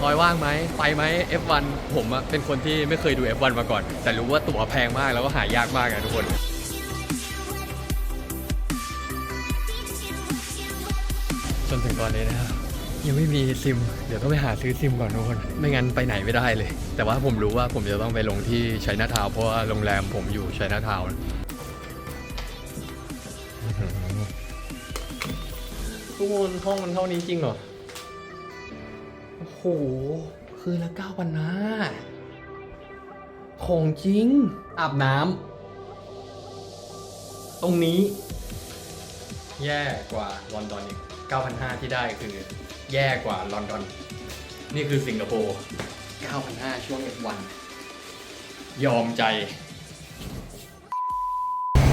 ทอยว่างไหมไปไหม F1 ผมอะเป็นคนที่ไม่เคยดู F1 มาก่อน แต่รู้ว่าตั๋วแพงมากแล้วก็หายากมากอะทุกคน จนถึงตอนนี้นะครับยังไม่มีซิม เดี๋ยวต้องไปหาซื้อซิมก่อนทุกคน ไม่งั้นไปไหนไม่ได้เลย แต่ว่าผมรู้ว่าผมจะต้องไปลงที่ชัยนาทาวเพราะว่าโรงแรมผมอยู่ชัยนาทาวทุกคนห้องมันเท่านี้จริงเหรอ โอ้โห คืนละเก้าพันนะของจริง อาบน้ำตรงนี้ แย่กว่าลอนดอนอีก 9,500 ที่ได้คือ แย่กว่าลอนดอน นี่คือสิงคโปร์9,500 ช่วง F1 ยอมใจ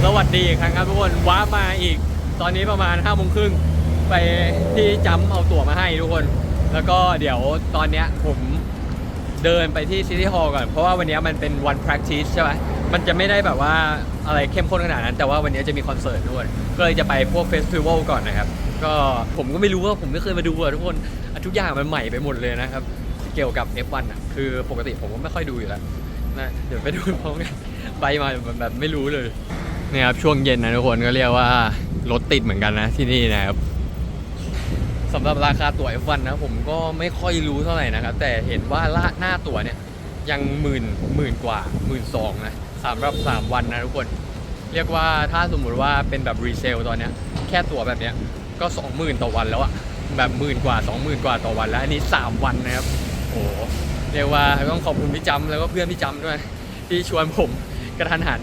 สวัสดีครั้งครับทุกคน ว้ามาอีก ตอนนี้ประมาณ5โมงครึ่งไปที่จัมป์เอาตั๋วมาให้ทุกคน แล้วก็เดี๋ยวตอนเนี้ยผมเดินไปที่ซิตี้ฮอลล์ก่อน เพราะว่าวันเนี้ยมันเป็นวัน practice ใช่ไหมมันจะไม่ได้แบบว่าอะไรเข้มข้นขนาดนั้น แต่ว่าวันเนี้ยจะมีคอนเสิร์ตด้วย ก็เลยจะไปพวกเฟสติวัลก่อนนะครับ ก็ผมก็ไม่รู้ว่าผมไม่เคยมาดูอะทุกคนอะทุกอย่างมันใหม่ไปหมดเลยนะครับ เกี่ยวกับ F1 อะคือปกติผมก็ไม่ค่อยดูอยู่แล้วนะเดี๋ยวไปดูพร้อมกันไปมาแบบไม่รู้เลยนี่ครับช่วงเย็นนะทุกคนก็เรียกว่ารถติดเหมือนกันนะที่นี่นะครับ สำหรับราคาตั๋ว F1 นะผมก็ไม่ค่อยรู้เท่าไหร่นะครับ แต่เห็นว่าละหน้าตั๋วเนี่ยยังหมื่นหมื่นกว่าหมื่นสองนะสำหรับ 3 วันนะทุกคน เรียกว่าถ้าสมมุติว่าเป็นแบบรีเซลตอนเนี้ยแค่ตั๋วแบบเนี้ยก็ 20,000 ต่อวันแล้วอะแบบหมื่นกว่า 20,000 กว่าต่อวันแล้ว อันนี้ 3 วันนะครับ โอ้เรียกว่าต้องขอบคุณพี่จำแล้วก็เพื่อนพี่จำด้วย ที่ชวนผมกระทันหัน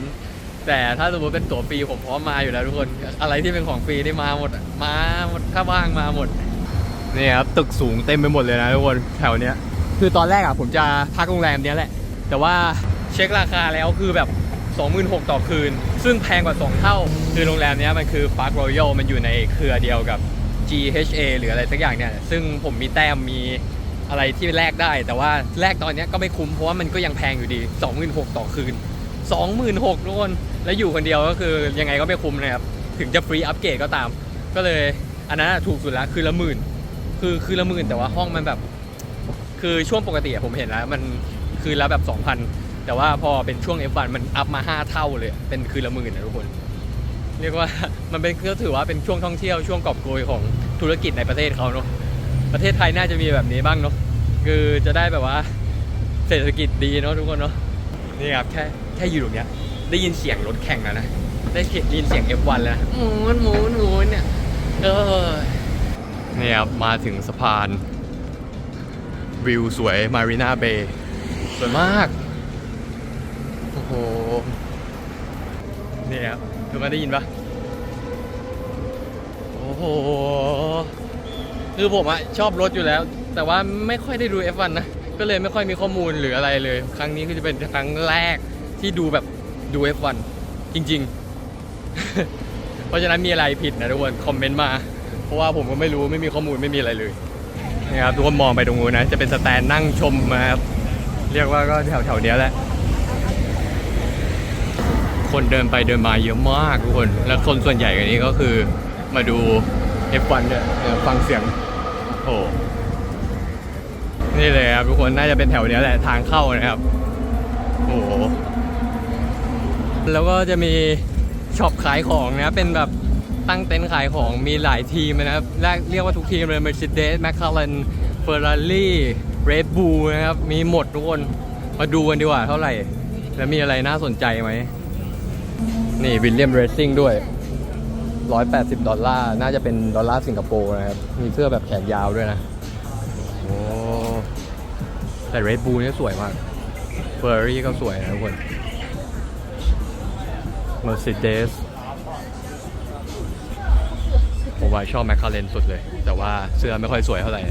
แต่ถ้าสมมติเป็นตั๋วฟรีผมพร้อมมาอยู่แล้วทุกคน อะไรที่เป็นของฟรีนี่มาหมดมาหมดถ้าว่างมาหมด นี่ครับตึกสูงเต็มไปหมดเลยนะทุกคนแถวเนี้ย คือตอนแรกอะผมจะพักโรงแรมเนี้ยแหละ แต่ว่าเช็คราคาแล้วคือแบบ26,000ต่อคืน ซึ่งแพงกว่า 2 เท่า คือโรงแรมเนี้ยมันคือ Park Royal มันอยู่ในเครือเดียวกับ GHA หรืออะไรสักอย่างเนี่ย ซึ่งผมมีแต้มมีอะไรที่แลกได้ แต่ว่าแลกตอนนี้ก็ไม่คุ้ม เพราะว่ามันก็ยังแพงอยู่ดี 26,000 ต่อคืน 26,000ทุกคน แล้วอยู่คนเดียวก็คือยังไงก็ไม่คุ้มนะครับ ถึงจะฟรีอัปเกรดก็ตาม ก็เลยอันนั้นถูกสุดล้วคือละหมื่น คือคือละหมื่นแต่ว่าห้องมันแบบ คือช่วงปกติอะผมเห็นแล้ว มันคืนละแบบ2,000 แต่ว่าพอเป็นช่วง F1 มันอัพมา 5 เท่าเลย เป็นคืนละหมื่นนะทุกคน เรียกว่ามันเป็นก็ถือว่าเป็นช่วงท่องเที่ยวช่วงกอบโกยของธุรกิจในประเทศเขาเนาะประเทศไทยน่าจะมีแบบนี้บ้างเนาะคือจะได้แบบว่าเศรษฐกิจดีเนาะทุกคนเนาะนี่ครับแค่แค่อยู่ตรงเนี้ยได้ยินเสียงรถแข่งแล้วนะได้ยินเสียง F1 แล้วนะหมุนหมุนหมุนเนี่ยเออ นี่ครับมาถึงสะพาน วิวสวยมารีนาเบย์สวยมาก โอ้โหนี่ครับทุกคนได้ยินปะโอ้โห คือผมอะชอบรถอยู่แล้ว แต่ว่าไม่ค่อยได้ดู F1 นะ ก็เลยไม่ค่อยมีข้อมูลหรืออะไรเลย ครั้งนี้คือจะเป็นครั้งแรกที่ดูแบบดู F1 จริง ๆ เพราะฉะนั้นมีอะไรผิดนะทุกคน คอมเมนต์มา ราะว่าผมก็ไม่รู้ไม่มีข้อมูลไม่มีอะไรเลยนี่ครับทุกคนมองไปตรงนู้นนะจะเป็นสแตนนั่งชมนะครับเรียกว่าก็แถวแถวๆเนี้ยแหละ คนเดินไปเดินมาเยอะมากทุกคน แล้วคนส่วนใหญ่กันนี้ก็คือมาดู F1 เนี่ยฟังเสียงโอ้นี่เลยครับทุกคนน่าจะเป็นแถวเนี้ยแหละทางเข้านะครับโอ้โหแล้วก็จะมีช็อปขายของนะเป็นแบบ ตั้งเต็นท์ขายของมีหลายทีมนะครับแรกเรียกว่าทุกทีมเลย Mercedes McLaren Ferrari Red Bull นะครับ มีหมดทุกคน มาดูกันดีกว่าเท่าไหร่ แล้วมีอะไรน่าสนใจไหม นี่วิลเลียมเรซซิ่งด้วย 180 ดอลลาร์ น่าจะเป็นดอลลาร์สิงคโปร์นะครับ มีเสื้อแบบแขนยาวด้วยนะ โอ้แต่ Red Bull นี่สวยมาก Ferrari ก็สวยนะทุกคน Mercedes ว่าชอบแมคคาเรนสุดเลย แต่ว่าเสื้อไม่ค่อยสวยเท่าไหร่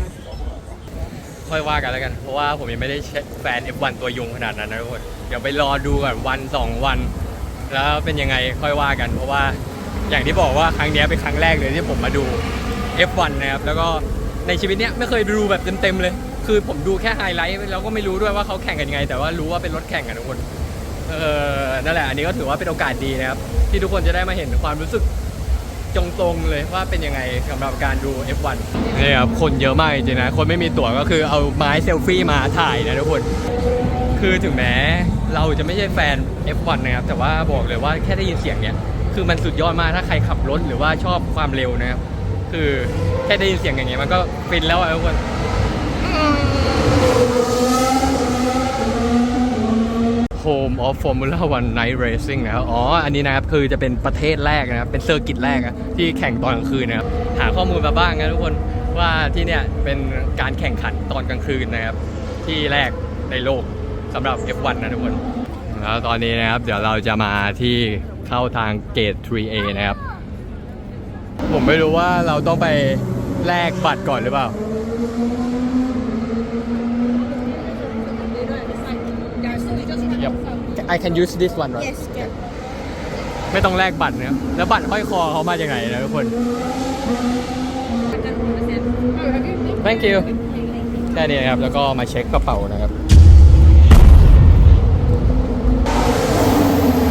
ค่อยว่ากันแล้วกัน เพราะว่าผมยังไม่ได้แฟน F1 ตัวยงขนาดนั้นนะทุกคนเดี๋ยวไปรอดูก่อนวัน 2 วัน แล้วเป็นยังไงค่อยว่ากัน เพราะว่าอย่างที่บอกว่าครั้งนี้เป็นครั้งแรกเลยที่ผมมาดู F1 นะครับ แล้วก็ในชีวิตเนี้ยไม่เคยดูแบบเต็มๆเลย คือผมดูแค่ไฮไลท์แล้วก็ไม่รู้ด้วยว่าเขาแข่งกันยังไง แต่ว่ารู้ว่าเป็นรถแข่งกันทุกคนเออนั่นแหละอันนี้ก็ถือว่าเป็นโอกาสดีนะครับ ที่ทุกคนจะได้มาเห็นความรู้สึก จงๆเลยว่าเป็นยังไงสำหรับการดู F1 นี่ครับคนเยอะมากจริงๆนะ คนไม่มีตั๋วก็คือเอาไม้เซลฟี่มาถ่ายนะทุกคน คือถึงแม้เราจะไม่ใช่แฟน F1 นะครับ แต่ว่าบอกเลยว่าแค่ได้ยินเสียงเนี้ยคือมันสุดยอดมากถ้าใครขับรถหรือว่าชอบความเร็วนะครับ คือแค่ได้ยินเสียงอย่างเงี้ยมันก็ฟินแล้วอะทุกคน Home of Formula One Night Racing นะครับ อ๋อ อันนี้นะครับ คือจะเป็นประเทศแรกนะครับ เป็นเซอร์กิตแรกที่แข่งตอนกลางคืนนะครับ หาข้อมูลมาบ้างนะทุกคนว่าที่เนี่ยเป็นการแข่งขันตอนกลางคืนนะครับ ที่แรกในโลกสำหรับ F1 นะทุกคน แล้วตอนนี้นะครับ เดี๋ยวเราจะมาที่เข้าทางเกต 3A นะครับ ผมไม่รู้ว่าเราต้องไปแลกบัตรก่อนหรือเปล่า I can use this one right Yes, good. ไม่ต้องแลกบัตรนะครับแล้วบัตรห้อยคอเขามาจากไหนนะทุกคน Thank you แค่นี้นะครับ แล้วก็มาเช็คกระเป๋านะครับ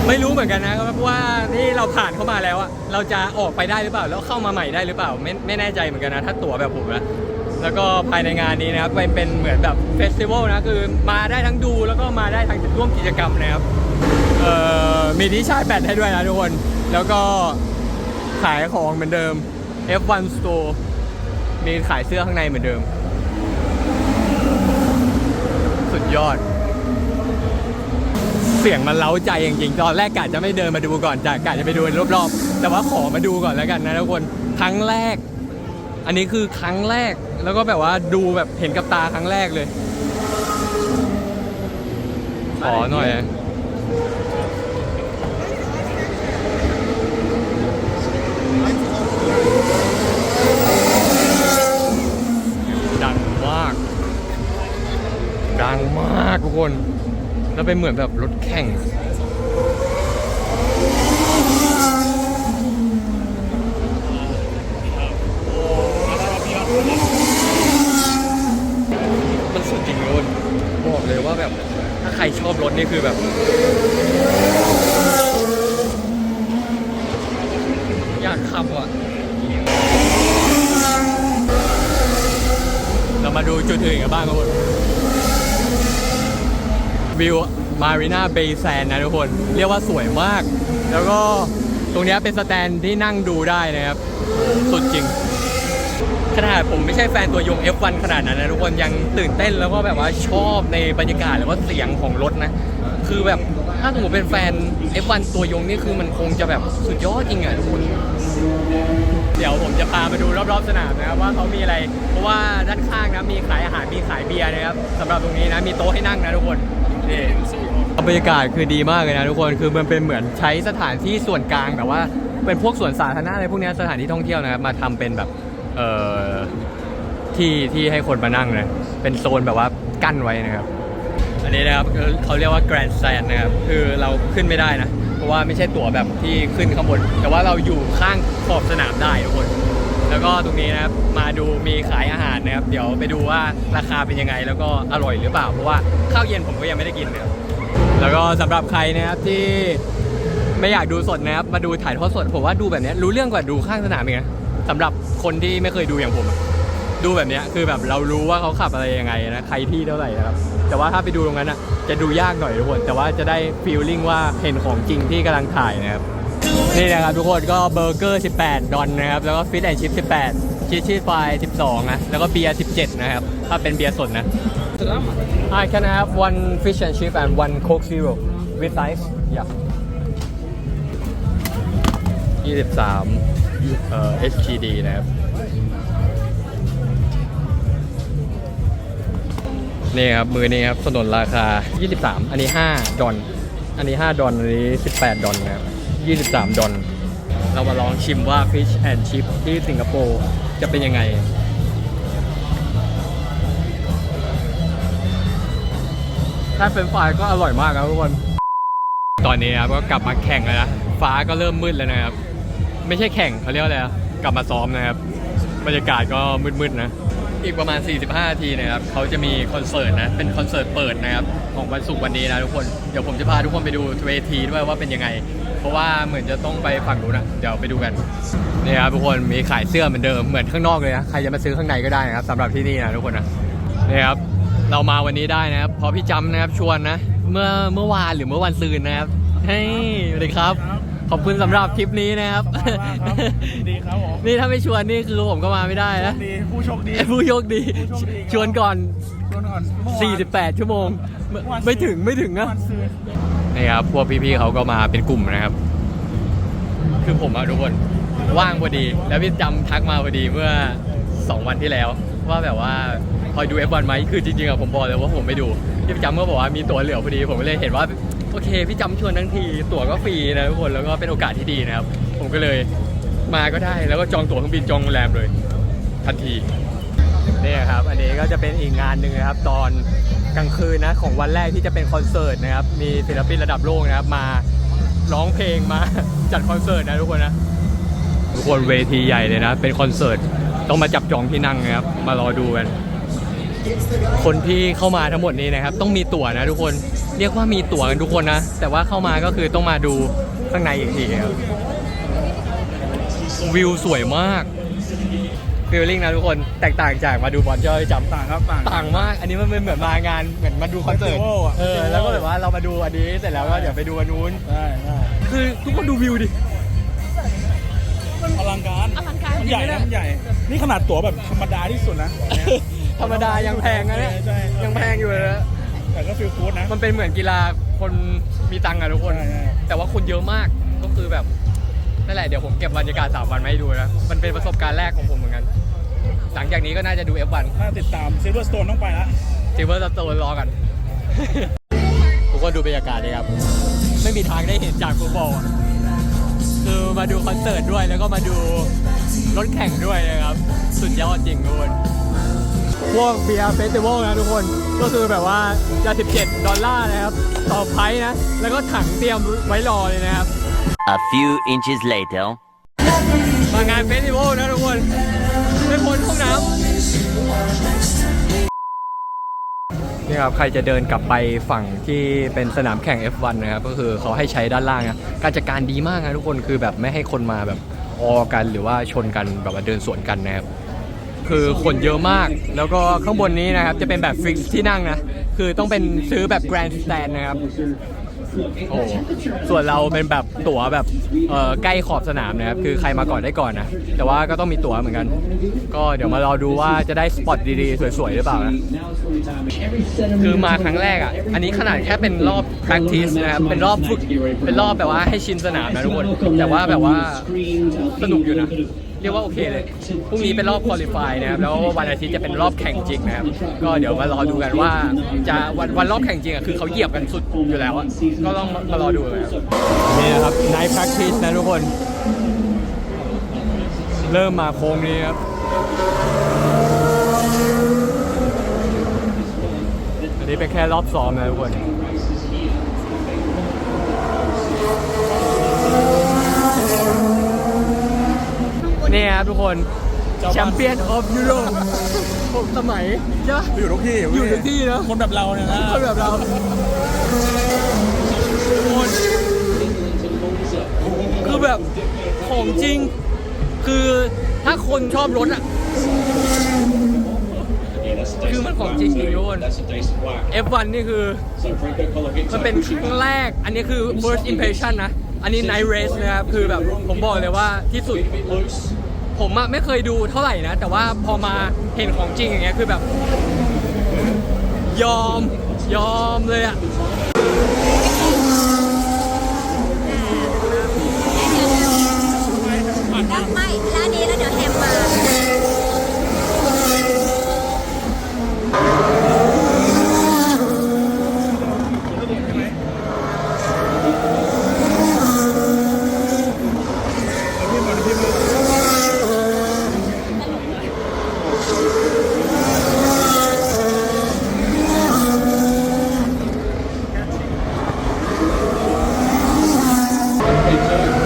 ไม่รู้เหมือนกันนะครับว่าที่เราผ่านเข้ามาแล้วอะเราจะออกไปได้หรือเปล่า แล้วเข้ามาใหม่ได้หรือเปล่า ไม่ไม่แน่ใจเหมือนกันนะ ถ้าตั๋วแบบผมนะ แล้วก็ภายในงานนี้นะครับเป็นเป็นเหมือนแบบเฟสติวัลนะคือมาได้ทั้งดูแล้วก็มาได้ทั้งร่วมกิจกรรมนะครับมีที่ชาร์จแบตให้ด้วยนะทุกคน แล้วก็ขายของเหมือนเดิม F1 Store มีขายเสื้อข้างในเหมือนเดิม สุดยอด เสียงมันเล้าใจจริงๆ ตอนแรกกะจะไม่เดินมาดูก่อนจะกะจะไปดูรอบๆ แต่ว่าขอมาดูก่อนแล้วกันนะทุกคน ครั้งแรก อันนี้คือครั้งแรก แล้วก็แบบว่าดูแบบเห็นกับตาครั้งแรกเลย ขอหน่อย ดังมาก ดังมากทุกคน แล้วเป็นเหมือนแบบรถแข่ง มันสุดจ ริงเลยบอกเลยว่าแบบถ้าใครชอบรถนี่คือแบบอยากขับอะเรามาดูจุดอื่นกันบ้างครับทุกคนวิวมารีนาเบย์แซนนะทุกคน เรียกว่าสวยมาก แล้วก็ตรงนี้เป็นสแตนที่นั่งดูได้นะครับ สุดจริง ขนาดผมไม่ใช่แฟนตัวยง F1 ขนาดนั้นนะทุกคนยังตื่นเต้นแล้วก็แบบว่าชอบในบรรยากาศแล้วก็เสียงของรถนะ คือแบบถ้าสมมติเป็นแฟน F1 ตัวยงนี่คือมันคงจะแบบสุดยอดจริงอะทุกคนเดี๋ยวผมจะพามาดูรอบๆสนามนะครับว่าเขามีอะไร เพราะว่าด้านข้างนะมีขายอาหารมีขายเบียร์นะครับสำหรับตรงนี้นะมีโต๊ะให้นั่งนะทุกคนนี่บรรยากาศคือดีมากเลยนะทุกคนคือมันเป็นเหมือนใช้สถานที่ส่วนกลางแบบว่าเป็นพวกสวนสาธารณะอะไรพวกนี้สถานที่ท่องเที่ยวนะครับมาทำเป็นแบบ เอ่อที่ที่ให้คนมานั่งนะเป็นโซนแบบว่ากั้นไว้นะครับ อันนี้นะครับเขาเรียกว่าแกรนด์แซนนะครับคือเราขึ้นไม่ได้นะ เพราะว่าไม่ใช่ตั๋วแบบที่ขึ้นข้างบน แต่ว่าเราอยู่ข้างขอบสนามได้ทุกคนแล้วก็ตรงนี้นะครับมาดูมีขายอาหารนะครับ เดี๋ยวไปดูว่าราคาเป็นยังไง แล้วก็อร่อยหรือเปล่าเพราะว่าข้าวเย็นผมก็ยังไม่ได้กินนะครับแล้วก็สำหรับใครนะครับที่ไม่อยากดูสดนะครับมาดูถ่ายทอดสด ผมว่าดูแบบนี้รู้เรื่องกว่าดูข้างสนามอีกนะ สำหรับคนที่ไม่เคยดูอย่างผมดูแบบเนี้ยคือแบบเรารู้ว่าเขาขับอะไรยังไงนะใครที่เท่าไหร่นะครับแต่ว่าถ้าไปดูตรงนั้นอะจะดูยากหน่อยทุกคนแต่ว่าจะได้ฟีลลิ่งว่าเห็นของจริงที่กำลังถ่ายนะครับนี่นะครับทุกคนก็เบอร์เกอร์ 18 ดอนนะครับแล้วก็ฟิตแอนชิพ18ชีสชีสไฟ12นะแล้วก็เบียร์17 นะครับ ถ้าเป็นเบียร์สดนะ I can have one fish and chip and one coke zero with ice yeah 23 เอ่อ HGD นะครับ นี่ครับ มือนี้ครับสนนราคา 23 อันนี้ 5 ดอน อันนี้ 5 ดอน อันนี้ 18 ดอนนะครับ 23 ดอน เรามาลองชิมว่า Fish and Chip ที่สิงคโปร์จะเป็นยังไงถ้าเป็นไฟรายก็อร่อยมากครับทุกคน ตอนนี้ครับก็กลับมาแข่งแล้วนะ ฟ้าก็เริ่มมืดแล้วนะครับ ไม่ใช่แข่งเขาเรียกว่าอะไรอะกลับมาซ้อมนะครับ บรรยากาศก็มืดๆนะ อีกประมาณ 45นาทีนะครับเขาจะมีคอนเสิร์ตนะ เป็นคอนเสิร์ตเปิดนะครับ ของวันศุกร์วันนี้นะทุกคน เดี๋ยวผมจะพาทุกคนไปดูเวทีด้วยว่าเป็นยังไง เพราะว่าเหมือนจะต้องไปฝั่งนู้นนะเดี๋ยวไปดูกัน นี่ครับทุกคน มีขายเสื้อเหมือนเดิม เหมือนข้างนอกเลยนะ ใครจะมาซื้อข้างในก็ได้นะครับสำหรับที่นี่นะทุกคนนะ นี่ครับ เรามาวันนี้ได้นะครับ เพราะพี่จำนะครับชวนนะ เมื่อเมื่อวานหรือเมื่อวันซืนนะครับ เฮ้ยสวัสดีครับ ขอบคุณสำหรับทริปนี้นะครับมากครับดีครับผม นี่ถ้าไม่ชวนนี่คือผมก็มาไม่ได้นะ ดีผู้โชคดี ผู้โชคดี ผู้โชคดีครับ ชวนก่อน ชวนก่อนเมื่อวาน48 ชั่วโมง ไม่วันไม่ถึงไม่ถึงนะ วันซื้อ นี่ครับ พวกพี่ๆเขาก็มาเป็นกลุ่มนะครับ คือผมอะทุกคนว่างพอดี แล้วพี่จำทักมาพอดีเมื่อ 2 วันที่แล้ว ว่าแบบว่าพอดู F1 ไหมคือจริงๆอะผมบอกเลยว่าผมไม่ดู พี่จำก็บอกว่ามีตั๋วเหลือพอดี ผมก็เลยเห็นว่า โอเค พี่จำชวนทั้งทีตั๋วก็ฟรีนะทุกคนแล้วก็เป็นโอกาสที่ดีนะครับ ผมก็เลยมาก็ได้แล้วก็จองตั๋วเครื่องบินจองโรงแรมเลย ทันทีนี่ครับ อันนี้ก็จะเป็นอีกงานหนึ่งนะครับ ตอนกลางคืนนะของวันแรกที่จะเป็นคอนเสิร์ตนะครับ มีศิลปินระดับโลกนะครับ มาร้องเพลงมาจัดคอนเสิร์ตนะทุกคนนะทุกคนเวทีใหญ่เลยนะ เป็นคอนเสิร์ตต้องมาจับจองที่นั่งนะครับ มารอดูกันคนที่เข้ามาทั้งหมดนี้นะครับ ต้องมีตั๋วนะทุกคน เรียกว่ามีตั๋วกันทุกคนนะ แต่ว่าเข้ามาก็คือต้องมาดูข้างในอีกทีครับวิวสวยมากฟีลลิ่งนะทุกคนแตกต่างจากมาดูบอลเจ้าจำต่างครับต่างต่างมากอันนี้มันเป็นเหมือนมางานเหมือนมาดูคอนเสิร์ต Festival อะเออ Festival แล้วก็แบบว่าเรามาดูอันนี้เสร็จแล้วก็เดี๋ยวไปดูอันนู้นใช่ใช่คือทุกคนดูวิวดิอลังการอลังการมันใหญ่จริงๆนะนะมันใหญ่ นี่ขนาดตั๋วแบบธรรมดาที่สุดนะ ธรรมดายังแพงนะเนี่ยใช่ยังแพงอยู่เลยนะ แต่ก็ฟีลกู๊ดนะ มันเป็นเหมือนกีฬาคนมีตังค์อะทุกคน ใช่ใช่ แต่ว่าคนเยอะมากก็คือแบบนั่นแหละเดี๋ยวผมเก็บบรรยากาศสามวันมาให้ดูนะมันเป็นประสบการณ์แรกของผมเหมือนกัน หลังจากนี้ก็น่าจะดู F1 น่าติดตามซิลเวอร์สโตนต้องไปละ ซิลเวอร์สโตนรอกันทุกคนดูบรรยากาศดีครับ ไม่มีทางได้เห็นจากฟุตบอลอะคือมาดูคอนเสิร์ตด้วยแล้วก็มาดูรถแข่งด้วยนะครับ สุดยอดจริงทุกคน พวกเบียร์เฟสติวัลนะทุกคน ก็คือแบบว่าจะ17 ดอลลาร์นะครับ ต่อไพร์นะ แล้วก็ถังเตรียมไว้รอเลยนะครับ A few inches later. มางานเฟสติวัลนะทุกคนไม่พ้นห้องน้ำนี่ครับใครจะเดินกลับไปฝั่งที่เป็นสนามแข่ง F1 นะครับ ก็คือเขาให้ใช้ด้านล่างนะการจัดการดีมากนะทุกคนคือแบบไม่ให้คนมาแบบออกันหรือว่าชนกันแบบว่าเดินสวนกันนะครับ คือคนเยอะมาก แล้วก็ข้างบนนี้นะครับ จะเป็นแบบฟิกที่นั่งนะ คือต้องเป็นซื้อแบบแกรนด์สแตนนะครับ โอ้ส่วนเราเป็นแบบตั๋วแบบเอ่อใกล้ขอบสนามนะครับ คือใครมาก่อนได้ก่อนนะ แต่ว่าก็ต้องมีตั๋วเหมือนกัน ก็เดี๋ยวมารอดูว่าจะได้สปอตดีๆ สวยๆ หรือเปล่านะ คือมาครั้งแรกอะ อันนี้ขนาดแค่เป็นรอบ practice นะครับ เป็นรอบฝึก เป็นรอบแบบว่าให้ชินสนามนะทุกคน แต่ว่าแบบว่าสนุกอยู่นะ เรียกว่าโอเคเลย พรุ่งนี้เป็นรอบ qualify นะครับ แล้ววันอาทิตย์จะเป็นรอบแข่งจริงนะครับ ก็เดี๋ยวมารอดูกันว่าจะวันวันรอบแข่งจริงอะคือเขาเหยียบกันสุดอยู่แล้วอะก็ต้องมารอดูกันครับนี่นะครับ night practice นะทุกคน เริ่มมาโค้งนี้ครับอันนี้เป็นแค่รอบซ้อมนะทุกคน นี่ครับทุกคนแชมเปี้ยนออฟยุโรปหกสมัยใช่ปะอยู่ทุกที่อยู่ทุกที่เนอะคนแบบเราเนี่ยนะคนแบบเราคนคือแบบของจริง คือถ้าคนชอบรถอะ คือมันของจริงจริงทุกคน F1 นี่คือ มันเป็นครั้งแรก อันนี้คือ first impression นะ อันนี้ night race นะครับ คือแบบผมบอกเลยว่าที่สุด ผมอะไม่เคยดูเท่าไหร่นะ แต่ว่าพอมาเห็นของจริงอย่างเงี้ยคือแบบ ยอมยอมเลยอะ แล้วไม่ร้านนี้แล้วเดี๋ยวแฮมมา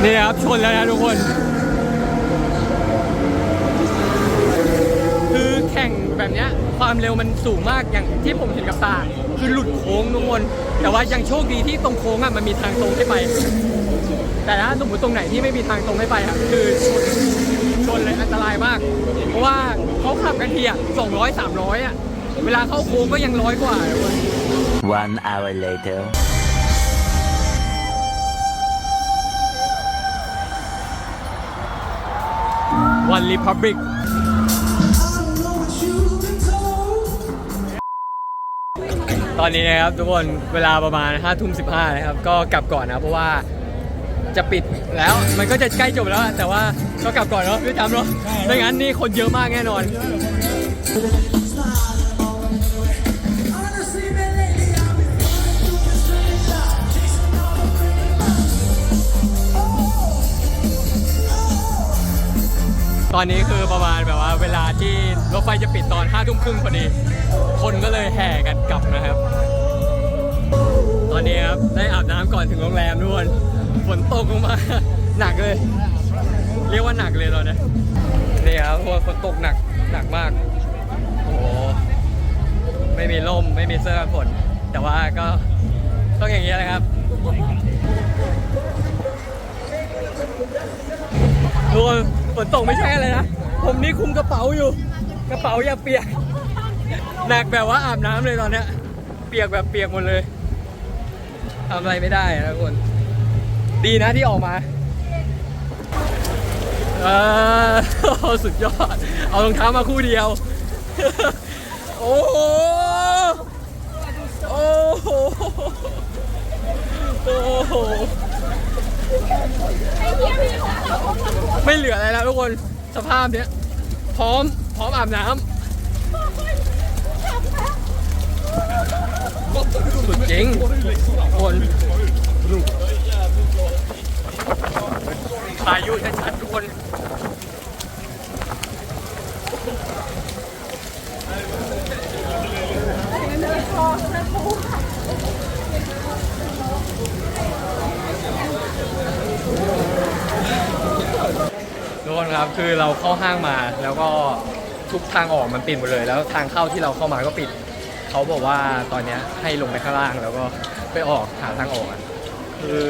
นี่ครับ ชนแล้วนะทุกคน คือ แข่งแบบเนี้ยความเร็วมันสูงมากอย่างที่ผมเห็นกับตา คือหลุดโค้งทุกคนแต่ว่ายังโชคดีที่ตรงโค้งอะมันมีทางตรงให้ไป แต่ถ้าสมมติตรงไหนที่ไม่มีทางตรงให้ไปครับคือชนชนเลยอันตรายมาก เพราะว่าเขาขับกันทีอะสองร้อยสามร้อยอะเวลาเข้าโค้งก็ยังร้อยกว่าเลยเว้ย One hour later. วันรีพับบิก อนนี้นะครับทุกคนเวลาประมาณ5้าทุ่มสินะครับ ก็กลับก่อนนะเพราะว่าจะปิดแล้วมันก็จะใกล้จบแล้ว แต่ว่าก็กลับก่อนเนาะพี่จำเนาะไม่งั้นนี่คนเยอะมากแน่นอน ตอนนี้คือประมาณแบบว่า เวลาที่รถไฟจะปิดตอนห้าทุ่มครึ่งพอดี คนก็เลยแห่กันกลับนะครับ ตอนนี้ครับได้อาบน้ำก่อนถึงโรงแรมทุกคนฝนตกลงมาหนักเลย เรียกว่าหนักเลยตอนนี้นี่ครับทุกคนฝนตกหนักหนักมากโอ้โหไม่มีร่มไม่มีเสื้อกันฝนแต่ว่าก็ต้องอย่างนี้แหละครับทุกคน ฝนตกไม่ใช่อะไรนะ ผมนี่คุมกระเป๋าอยู่ กระเป๋าอย่าเปียก หนักแบบว่าอาบน้ำเลยตอนเนี้ย เปียกแบบเปียกหมดเลยทำอะไรไม่ได้นะทุกคน ดีนะที่ออกมาเออสุดยอด เอารองเท้ามาคู่เดียว โอ้โหโอ้โหโอ้โห ไม่เหลืออะไรแล้วทุกคนสภาพเนี้ย พร้อม พร้อมอาบน้ำสุดจริงคนพายุชัดๆทุกคน คนครับคือเราเข้าห้างมาแล้วก็ทุกทางออกมันปิดหมดเลย แล้วทางเข้าที่เราเข้ามาก็ปิด เขาบอกว่าตอนเนี้ยให้ลงไปข้างล่างแล้วก็ไปออกหาทางออกอะคือ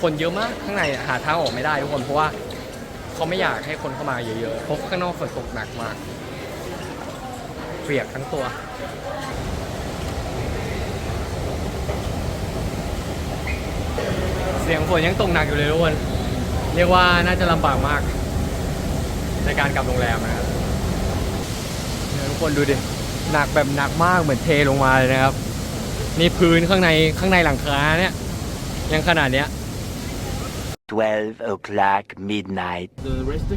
คนเยอะมากข้างในหาทางออกไม่ได้ทุกคนเพราะว่าเขาไม่อยากให้คนเข้ามาเยอะๆเพราะข้างนอกฝนตกหนักมากเปียกทั้งตัว เสียงฝนยังตกหนักอยู่เลยทุกคนเรียกว่าน่าจะลำบากมาก ในการกลับโรงแรมนะครับเนี่ยทุกคนดูดิหนักแบบหนักมากเหมือนเทลงมาเลยนะครับ นี่พื้นข้างในข้างในหลังคาเนี่ย ยังขนาดเนี้ย 12 o'clock midnight.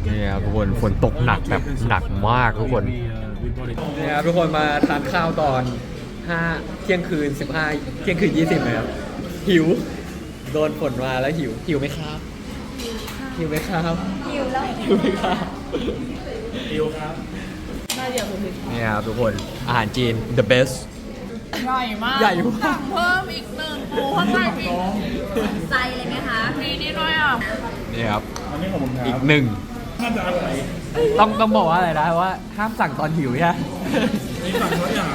นี่ครับทุกคนฝนตกหนักแบบหนักมากทุกคนนี่ครับทุกคนมาทานข้าวตอน5เที่ยงคืน 15 เที่ยงคืน 20เลยครับหิว โดนฝนมาแล้วหิวหิวไหมครับ หิวไหมครับหิวแล้วหิวไหมครับดิวครับนี่ครับทุกคนอาหารจีน the best ใหญ่มากใหญ่มากสั่งเพิ่มอีกหนึ่งปูข้างในมีใจเลยไหมคะมีนี่ด้วยอะนี่ครับอันนี้ของผมคอีรักบหนึ่งน่าจะอร่อยต้องต้องบอกว่าอะไรนะว่าห้ามสั่งตอนหิวใช่ไหมนี่สั่งทุกอย่าง